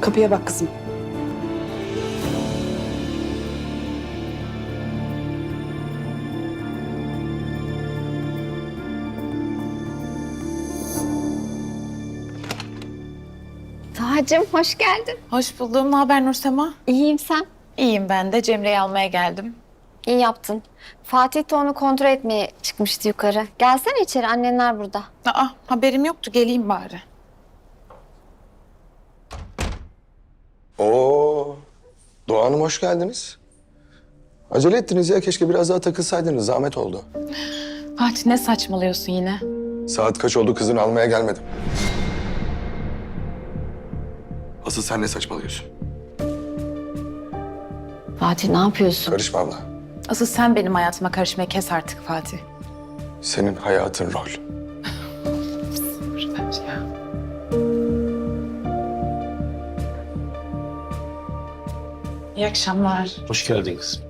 Kapıya bak kızım. Tahacığım hoş geldin. Hoş buldum. Ne haber Nursema? İyiyim sen. İyiyim ben de. Cemre'yi almaya geldim. İyi yaptın. Fatih de onu kontrol etmeye çıkmıştı yukarı. Gelsene içeri annenler burada. Aa, haberim yoktu. Geleyim bari. Oo, Doğa Hanım hoş geldiniz. Acele ettiniz ya keşke biraz daha takılsaydınız zahmet oldu. Fatih ne saçmalıyorsun yine? Saat kaç oldu kızını almaya gelmedim. Asıl sen ne saçmalıyorsun? Fatih ne yapıyorsun? Karışma abla. Asıl sen benim hayatıma karışmayı kes artık Fatih. Senin hayatın rol. Ya. İyi akşamlar. Hoş geldin kızım.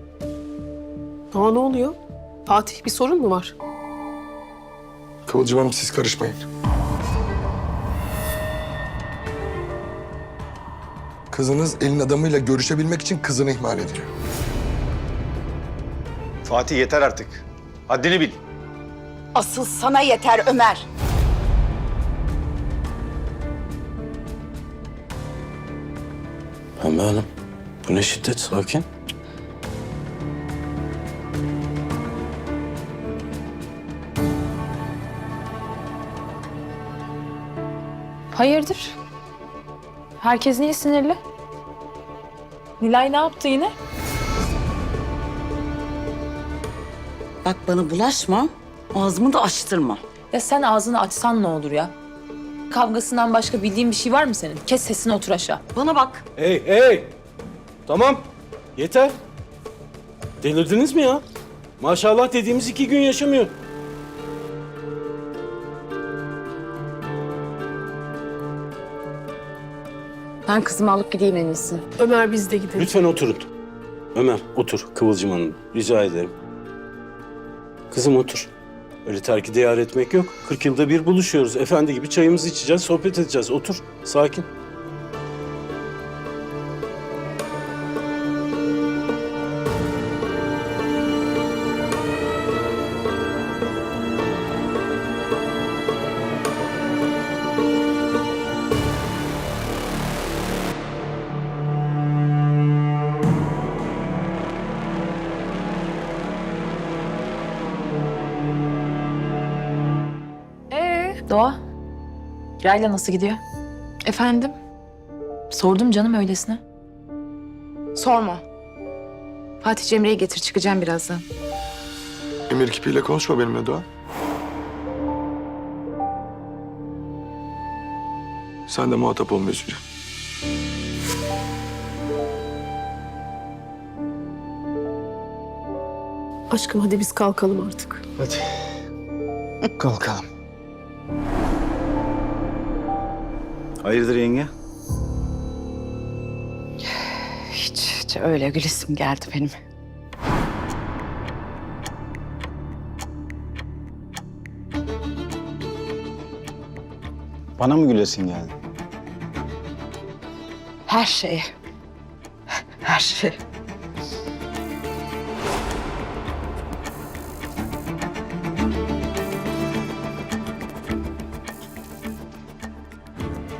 Aa ne oluyor? Fatih bir sorun mu var? Kıvılcım Hanım siz karışmayın. Kızınız elin adamıyla görüşebilmek için kızını ihmal ediyor. Fatih yeter artık. Haddini bil. Asıl sana yeter Ömer. Bu ne şiddet? Sakin. Hayırdır? Herkes niye sinirli? Nilay ne yaptı yine? Bak bana bulaşma. Ağzımı da açtırma. Ya sen ağzını açsan ne olur ya? Kavgasından başka bildiğin bir şey var mı senin? Kes sesini otur aşağı. Bana bak. Hey, hey! Tamam, yeter. Delirdiniz mi ya? Maşallah dediğimiz iki gün yaşamıyor. Ben kızımı alıp gideyim en iyisi. Ömer biz de gidelim. Lütfen oturun. Ömer, otur. Kıvılcım Hanım, rica ederim. Kızım otur. Öyle terki diyar etmek yok. 40 yılda bir buluşuyoruz. Efendi gibi çayımızı içeceğiz, sohbet edeceğiz. Otur, sakin. Doğa. Rayla nasıl gidiyor? efendim? Sordum canım öylesine. Sorma. Fatih Cemre'yi getir. Çıkacağım birazdan. Emir kipiyle konuşma benimle Doğa. Sen de muhatap olma üzücü. Aşkım hadi biz kalkalım artık. Hadi. Kalkalım. Hayırdır yenge? Hiç, hiç öyle gülesim geldi benim. Bana mı gülesin geldi? Her şeye. Her şey.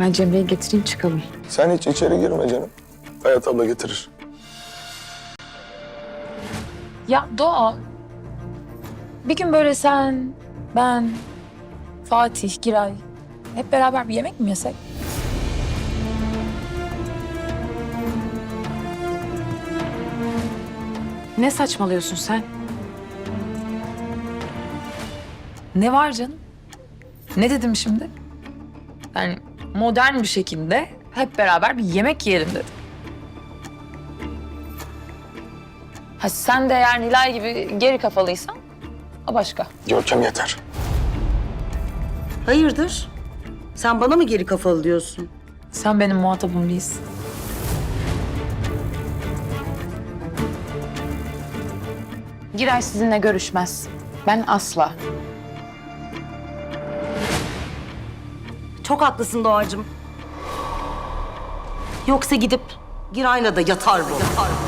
Ben Cemre'yi getireyim çıkalım. Sen hiç içeri girme canım. Hayat abla getirir. Ya Doğa. Bir gün böyle sen, ben, Fatih, Giray hep beraber bir yemek mi yesek? Ne saçmalıyorsun sen? Ne var canım? Ne dedim şimdi? Yani modern bir şekilde hep beraber bir yemek yiyelim dedim. Ha sen de eğer Nilay gibi geri kafalıysan o başka. Görkem yeter. Hayırdır? Sen bana mı geri kafalı diyorsun? Sen benim muhatabım değilsin. Giray sizinle görüşmez. Ben asla. Çok haklısın Doğacığım. Yoksa gidip Giray'la da yatar bu. Ne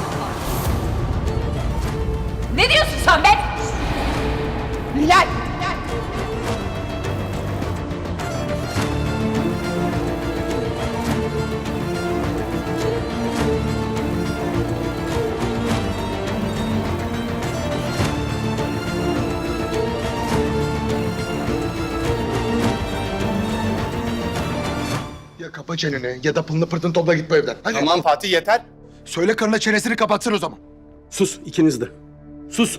Kapa çeneni ya da pılını pırtını topla git bu evden. Hadi. Tamam Fatih yeter. Söyle karına çenesini kapatsın o zaman. Sus ikiniz de. Sus.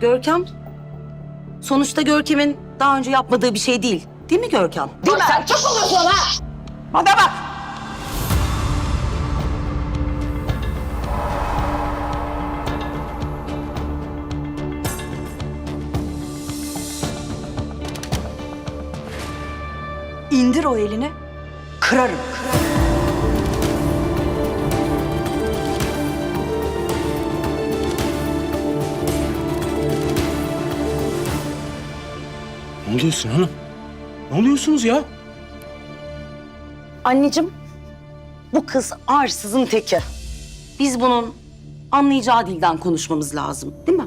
Görkem, sonuçta Görkem'in daha önce yapmadığı bir şey değil. Değil mi Görkem? Değil mi? Sen çok oluyorsun ha! Bana bak! İndir o elini, kırarım. Ne oluyorsun hanım? Ne oluyorsunuz ya? Anneciğim, bu kız arsızın teki. Biz bunun anlayacağı dilden konuşmamız lazım, değil mi?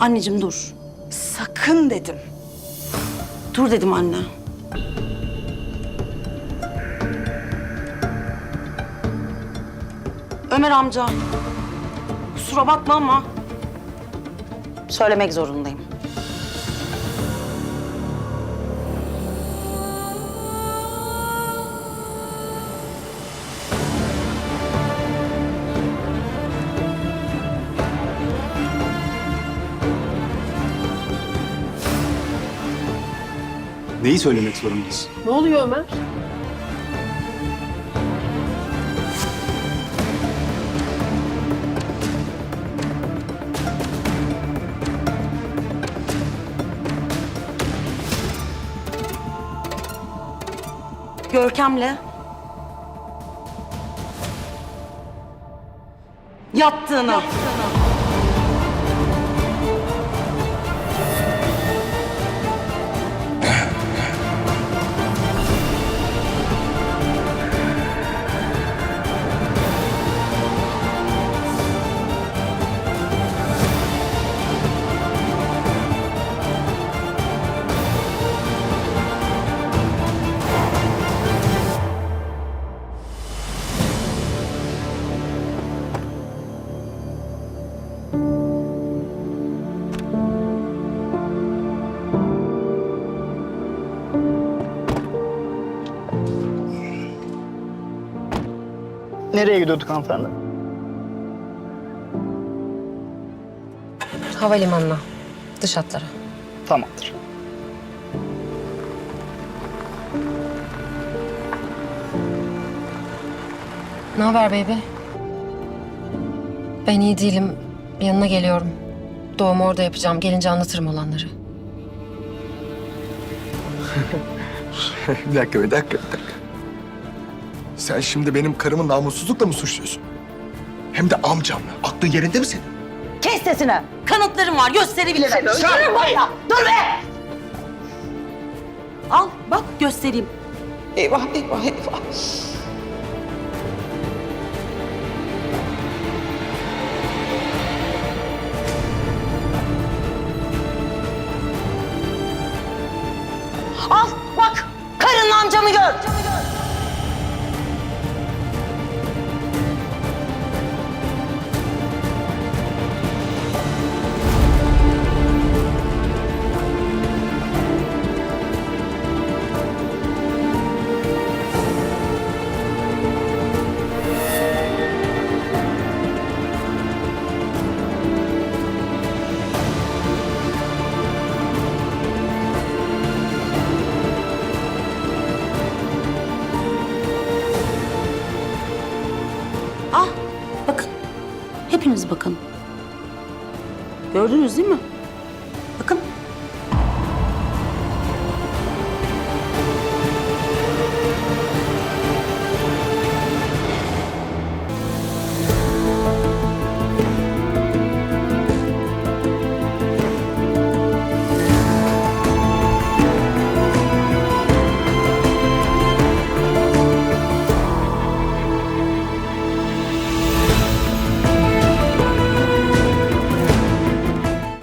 Anneciğim dur. Sakın dedim. Dur dedim anne. Ömer amca. Kusura bakma ama söylemek zorundayım. Neyi söylemek zorundasın? Ne oluyor Ömer? Görkem'le yattığını. Nereye gidiyorduk hanımefendi? Havalimanına. Dış hatlara. Tamamdır. Ne haber baby? Ben iyi değilim. Yanına geliyorum. Doğumu orada yapacağım. Gelince anlatırım olanları. bir dakika, bir dakika, bir dakika. Sen şimdi benim karımı namussuzlukla mı suçluyorsun? Hem de amcamla. Aklın yerinde mi senin? Kes sesini. Kanıtlarım var gösterebilirim. Öldürürüm var ya. Dur be. Al bak göstereyim. Eyvah eyvah eyvah. Bakın. Gördünüz değil mi?